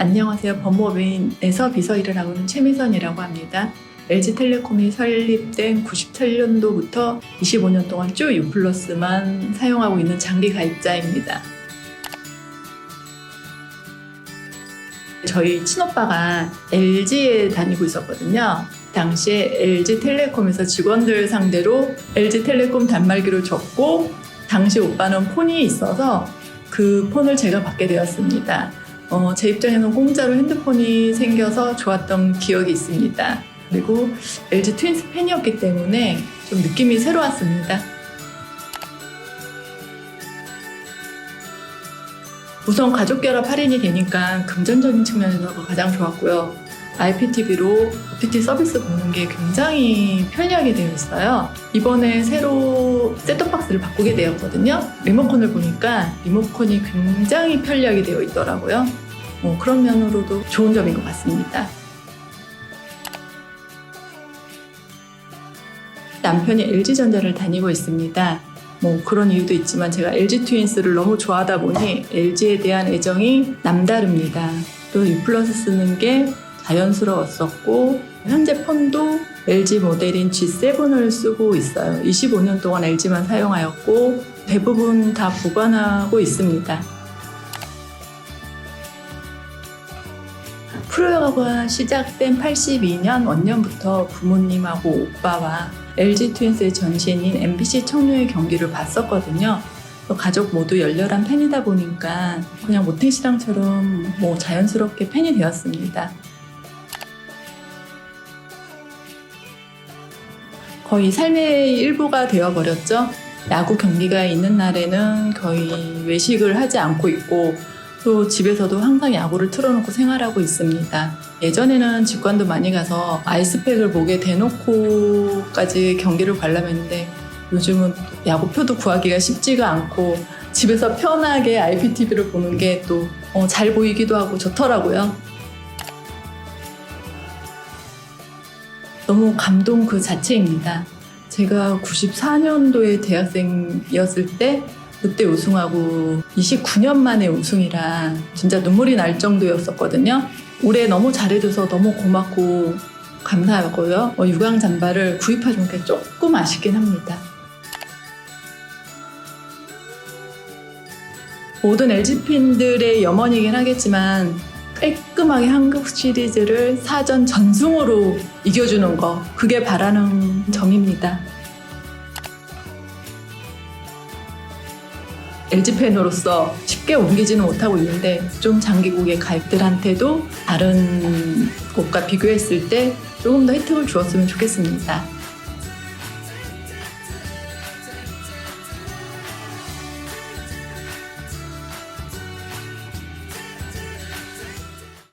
안녕하세요. 법무법인에서 비서 일을 하고 있는 최미선이라고 합니다. LG텔레콤이 설립된 97년도부터 25년 동안 쭉 U+만 사용하고 있는 장기 가입자입니다. 저희 친오빠가 LG에 다니고 있었거든요. 당시에 LG텔레콤에서 직원들 상대로 LG텔레콤 단말기로 적고 당시 오빠는 폰이 있어서 그 폰을 제가 받게 되었습니다. 어, 제 입장에는 공짜로 핸드폰이 생겨서 좋았던 기억이 있습니다. 그리고 LG 트윈스 팬이었기 때문에 좀 느낌이 새로웠습니다. 우선 가족 결합 할인이 되니까 금전적인 측면에서 가장 좋았고요. IPTV로 OTT 서비스 보는 게 굉장히 편리하게 되어 있어요. 이번에 새로 셋톱박스를 바꾸게 되었거든요. 리모컨을 보니까 리모컨이 굉장히 편리하게 되어 있더라고요. 뭐 그런 면으로도 좋은 점인 것 같습니다. 남편이 LG전자를 다니고 있습니다. 뭐 그런 이유도 있지만 제가 LG 트윈스를 너무 좋아하다 보니 LG에 대한 애정이 남다릅니다. 또 U 플러스 쓰는 게 자연스러웠었고 현재 폰도 LG 모델인 G7을 쓰고 있어요. 25년 동안 LG만 사용하였고 대부분 다 보관하고 있습니다. 프로야구가 시작된 82년 원년부터 부모님하고 오빠와 LG 트윈스의 전신인 MBC 청룡의 경기를 봤었거든요. 또 가족 모두 열렬한 팬이다 보니까 그냥 모태시장처럼 뭐 자연스럽게 팬이 되었습니다. 거의 삶의 일부가 되어버렸죠. 야구 경기가 있는 날에는 거의 외식을 하지 않고 있고 또 집에서도 항상 야구를 틀어놓고 생활하고 있습니다. 예전에는 직관도 많이 가서 아이스팩을 목에 대놓고까지 경기를 관람했는데 요즘은 야구표도 구하기가 쉽지가 않고 집에서 편하게 IPTV를 보는 게 또 잘 보이기도 하고 좋더라고요. 너무 감동 그 자체입니다. 제가 94년도에 대학생이었을 때 그때 우승하고 29년 만에 우승이라 진짜 눈물이 날 정도였었거든요. 올해 너무 잘해줘서 너무 고맙고 감사하고요. 어, 유광 잠바를 구입해준 게 조금 아쉽긴 합니다. 모든 LG팬들의 염원이긴 하겠지만 깔끔하게 한국 시리즈를 사전 전승으로 이겨주는 거 그게 바라는 점입니다. LG 팬으로서 쉽게 옮기지는 못하고 있는데 좀 장기국의 가입들한테도 다른 곳과 비교했을 때 조금 더 혜택을 주었으면 좋겠습니다.